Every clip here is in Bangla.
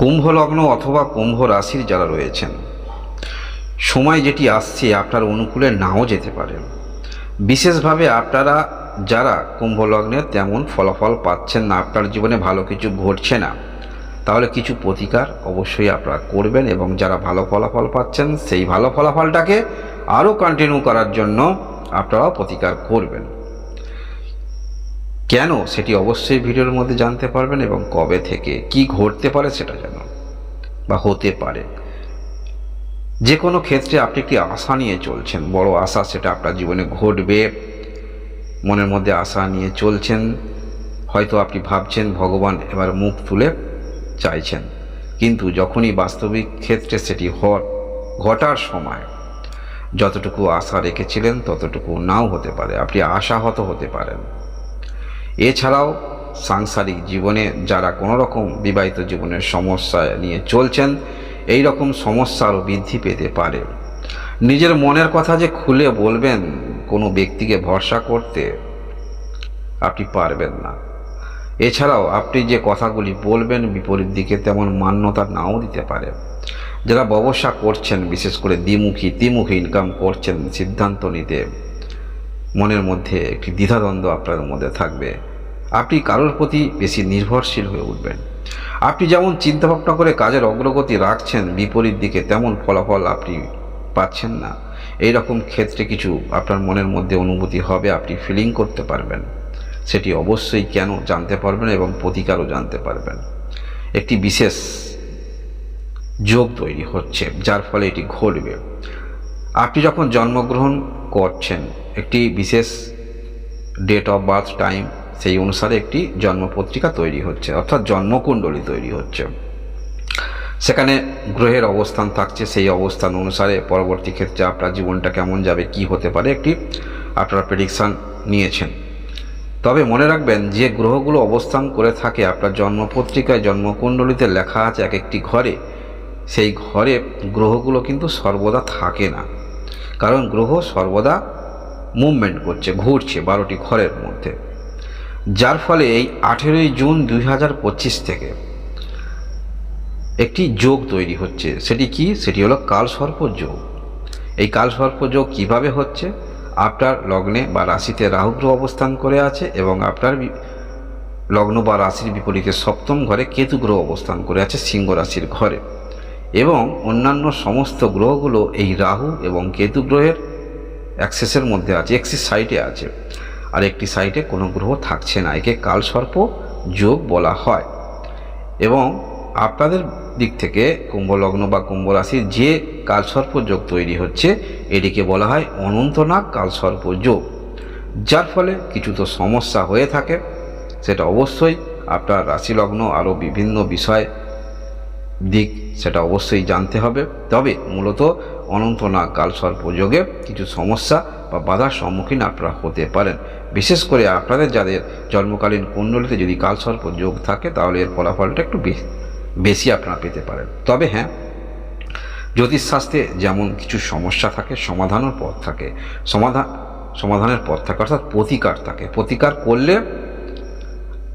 কুম্ভ লগ্ন অথবা কুম্ভ রাশির যারা রয়েছেন, সময় যেটি আসছে আপনার অনুকূলে নাও যেতে পারে। বিশেষভাবে আপনারা যারা কুম্ভ লগ্নের তেমন ফলাফল পাচ্ছেন না, আপনার জীবনে ভালো কিছু ঘটছে না, তাহলে কিছু প্রতিকার অবশ্যই আপনারা করবেন এবং যারা ভালো ফলাফল পাচ্ছেন, সেই ভালো ফলাফলটাকে আরও কন্টিনিউ করার জন্য আপনারাও প্রতিকার করবেন। কেন সেটি অবশ্যই ভিডিওর মধ্যে জানতে পারবেন এবং কবে থেকে কি ঘটতে পারে সেটা জানুন বা হতে পারে। যে কোনো ক্ষেত্রে আপনি একটি আশা নিয়ে চলছেন, বড় আশা সেটা আপনার জীবনে ঘটবে, মনের মধ্যে আশা নিয়ে চলছেন, হয়তো আপনি ভাবছেন ভগবান এবার মুখ তুলে চাইছেন। কিন্তু যখনই বাস্তবিক ক্ষেত্রে সেটি ঘটার সময় যতটুকু আশা রেখেছিলেন ততটুকু নাও হতে পারে, আপনি আশাহত হতে পারেন। এছাড়াও সাংসারিক জীবনে যারা কোনো রকম বিবাহিত জীবনের সমস্যা নিয়ে চলছেন এই রকম সমস্যারও বৃদ্ধি পেতে পারে। নিজের মনের কথা যে খুলে বলবেন কোনো ব্যক্তিকে ভরসা করতে আপনি পারবেন না। এছাড়াও আপনি যে কথাগুলি বলবেন বিপরীত দিকে তেমন মান্যতা নাও দিতে পারে। যারা ব্যবসা করছেন, বিশেষ করে দ্বিমুখী, ত্রিমুখী ইনকাম করছেন, সিদ্ধান্ত নিতে মনের মধ্যে একটি দ্বিধাদ্বন্দ্ব আপনার মধ্যে থাকবে। আপনি কারোর প্রতি বেশি নির্ভরশীল হয়ে উঠবেন। আপনি যেমন চিন্তাভাবনা করে কাজের অগ্রগতি রাখছেন, বিপরীত দিকে তেমন ফলাফল আপনি পাচ্ছেন না। এই রকম ক্ষেত্রে কিছু আপনার মনের মধ্যে অনুভূতি হবে, আপনি ফিলিং করতে পারবেন। সেটি অবশ্যই কেন জানতে পারবেন এবং প্রতিকারও জানতে পারবেন। একটি বিশেষ যোগ তৈরি হচ্ছে, যার ফলে এটি ঘটবে। আপনি যখন জন্মগ্রহণ করছেন। একটি বিশেষ ডেট অফ বার্থ টাইম সেই অনুসারে একটি জন্মপত্রিকা তৈরি হচ্ছে, অর্থাৎ জন্মকুণ্ডলী তৈরি হচ্ছে। সেখানে গ্রহের অবস্থান থাকছে, সেই অবস্থান অনুসারে পরবর্তী ক্ষেত্রে আপনার জীবনটা কেমন যাবে, কি হতে পারে, একটি আপনারা প্রেডিকশান নিয়েছেন। তবে মনে রাখবেন, যে গ্রহগুলো অবস্থান করে থাকে, আপনার জন্মপত্রিকায়, জন্মকুণ্ডলিতে লেখা আছে এক একটি ঘরে, সেই ঘরে গ্রহগুলো কিন্তু সর্বদা থাকে না। কারণ গ্রহ সর্বদা মুভমেন্ট করছে, ঘুরছে বারোটি ঘরের মধ্যে। যার ফলে এই আঠেরোই জুন দুই হাজার পঁচিশ থেকে একটি যোগ তৈরি হচ্ছে। সেটি কি? সেটি হলো কালসর্প যোগ। এই কালসর্প যোগ কীভাবে হচ্ছে? আপনার লগ্নে বা রাশিতে রাহুগ্রহ অবস্থান করে আছে এবং আপনার লগ্ন বা রাশির বিপরীতে সপ্তম ঘরে কেতু গ্রহ অবস্থান করে আছে, সিংহ রাশির ঘরে। এবং অন্যান্য সমস্ত গ্রহগুলো এই রাহু এবং কেতু গ্রহের অ্যাক্সেসের মধ্যে আছে এক্সিস সাইটে আছে। আর একটি সাইটে কোনো গ্রহ থাকছে না, একে কালসর্প যোগ বলা হয়। এবং আপনাদের দিক থেকে কুম্ভ লগ্ন বা কুম্ভ রাশির যে কালসর্প যোগ তৈরি হচ্ছে, এটিকে বলা হয় অনন্তনাগ কালসর্প যোগ। যার ফলে কিছু তো সমস্যা হয়ে থাকে, সেটা অবশ্যই আপনার রাশিলগ্ন আরও বিভিন্ন বিষয় দিক সেটা অবশ্যই জানতে হবে। তবে মূলত অনন্তনাগ কালসর্প যোগে কিছু সমস্যা বা বাধার সম্মুখীন আপনারা হতে পারেন। বিশেষ করে আপনাদের যাদের জন্মকালীন কুণ্ডলিতে যদি কালসর্প যোগ থাকে, তাহলে এর ফলাফলটা একটু বেশি আপনারা পেতে পারেন। তবে হ্যাঁ জ্যোতিষশাস্ত্রে যেমন কিছু সমস্যা থাকে, সমাধানের পথ থাকে সমাধান সমাধানের পথ থাকে, অর্থাৎ প্রতিকার থাকে। প্রতিকার করলে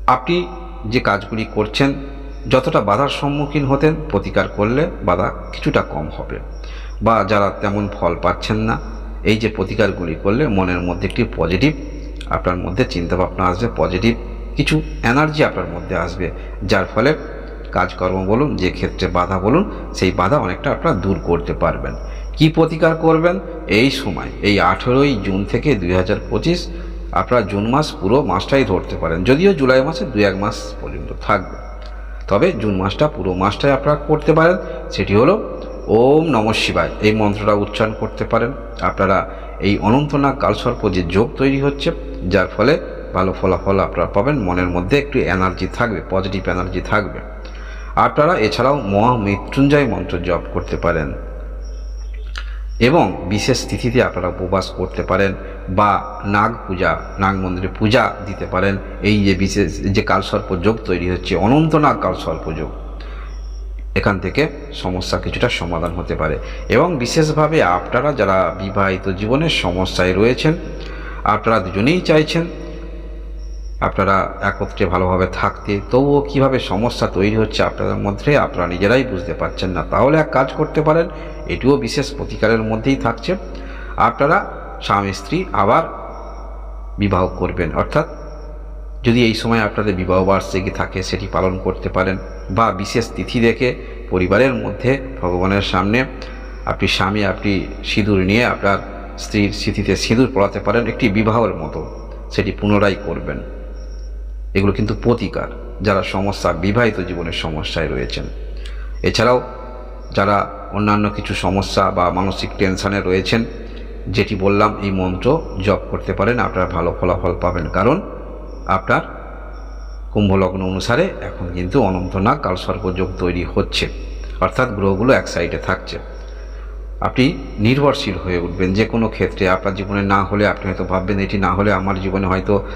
আপনি যে কাজগুলি করছেন যতটা বাধার সম্মুখীন হতেন, প্রতিকার করলে বাধা কিছুটা কম হবে। বা যারা তেমন ফল পাচ্ছেন না, এই যে প্রতিকারগুলি করলে মনের মধ্যে একটি পজিটিভ আপনার মধ্যে চিন্তাভাবনা আসবে পজিটিভ কিছু এনার্জি আপনার মধ্যে আসবে। যার ফলে কাজকর্ম বলুন, যে ক্ষেত্রে বাধা বলুন, সেই বাধা অনেকটা আপনারা দূর করতে পারবেন। কি প্রতিকার করবেন? এই সময়, এই আঠেরোই জুন থেকে দুই হাজার আপনারা জুন মাস পুরো মাসটাই ধরতে পারেন। যদিও জুলাই মাসে দু এক মাস পর্যন্ত থাকবে। তবে জুন মাসটা পুরো মাসটাই আপনারা করতে পারেন, সেটি হলো ওম নম শিবায়। এই মন্ত্রটা উচ্চারণ করতে পারেন। আপনারা এই অনন্তনাগ কালসর্প যে যোগ তৈরি হচ্ছে, যার ফলে ভালো ফলাফল আপনারা পাবেন। মনের মধ্যে একটু এনার্জি থাকবে পজিটিভ এনার্জি থাকবে। আপনারা এছাড়াও মহা মৃত্যুঞ্জয় মন্ত্র জপ করতে পারেন। এবং বিশেষ তিথিতে আপনারা উপবাস করতে পারেন বা নাগ পূজা, নাগ মন্দিরে পূজা দিতে পারেন। এই যে বিশেষ যে কালসর্প যোগ তৈরি হচ্ছে, অনন্তনাগ কালসর্প যোগ, এখান থেকে সমস্যা কিছুটা সমাধান হতে পারে। এবং বিশেষভাবে আপনারা যারা বিবাহিত জীবনের সমস্যায় রয়েছেন, আপনারা দুজনেই চাইছেন আপনারা একত্রে ভালোভাবে থাকতে, তবুও কীভাবে সমস্যা তৈরি হচ্ছে আপনাদের মধ্যে, আপনারা নিজেরাই বুঝতে পারছেন না। তাহলে এক কাজ করতে পারেন, এটিও বিশেষ প্রতিকারের মধ্যেই থাকছে। আপনারা স্বামী, স্ত্রী আবার বিবাহ করবেন, অর্থাৎ যদি এই সময় আপনাদের বিবাহ বার্ষিকী থাকে, সেটি পালন করতে পারেন বা বিশেষ তিথি দেখে পরিবারের মধ্যে ভগবানের সামনে আপনি স্বামী, আপনি সিঁদুর নিয়ে আপনার স্ত্রীর স্মৃতিতে সিঁদুর পড়াতে পারেন, একটি বিবাহের মতো, সেটি পুনরায় করবেন। এগুলো কিন্তু প্রতিকার যারা সমস্যা, বিবাহিত জীবনের সমস্যায় রয়েছেন। এছাড়াও যারা অন্যান্য কিছু সমস্যা বা মানসিক টেনশানে রয়েছেন, যেটি বললাম, এই মন্ত্র জপ করতে পারেন, আপনারা ভালো ফলাফল পাবেন। কারণ আপনার কুম্ভলগ্ন অনুসারে এখন কিন্তু অনন্তনাগ কালসর্পযোগ তৈরি হচ্ছে। অর্থাৎ গ্রহগুলো এক সাইডে থাকছে। আপনি নির্ভরশীল হয়ে উঠবেন যে কোনো ক্ষেত্রে। আপনার জীবনে না হলে, আপনি হয়তো ভাববেন, এটি না হলে আমার জীবনে হয়তো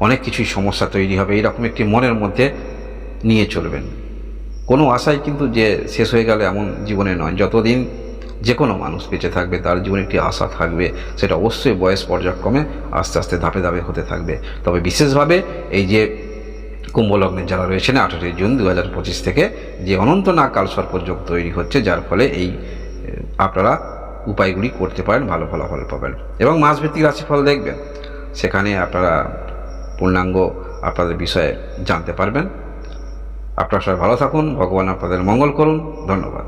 অনেক কিছুই সমস্যা তৈরি হবে এরকম একটি মনের মধ্যে নিয়ে চলবেন। কোনো আশাই কিন্তু যে শেষ হয়ে গেলে এমন জীবনে নয়। যতদিন যে কোনো মানুষ বেঁচে থাকবে, তার জীবনে একটি আশা থাকবে, সেটা অবশ্যই বয়স পর্যায়ক্রমে আস্তে আস্তে ধাপে ধাপে হতে থাকবে। তবে বিশেষভাবে এই যে কুম্ভলগ্নে যারা রয়েছেন, আঠারোই জুন দু হাজার পঁচিশ থেকে যে অনন্তনাগ কাল সর্পযোগ তৈরি হচ্ছে, যার ফলে এই আপনারা উপায়গুলি করতে পারেন, ভালো ফলাফল পাবেন। এবং মাসভিত্তিক রাশিফল দেখবেন। সেখানে আপনারা পূর্ণাঙ্গ আপনাদের বিষয়ে জানতে পারবেন। আপনারা সবাই ভালো থাকুন ভগবান আপনাদের মঙ্গল করুন। ধন্যবাদ।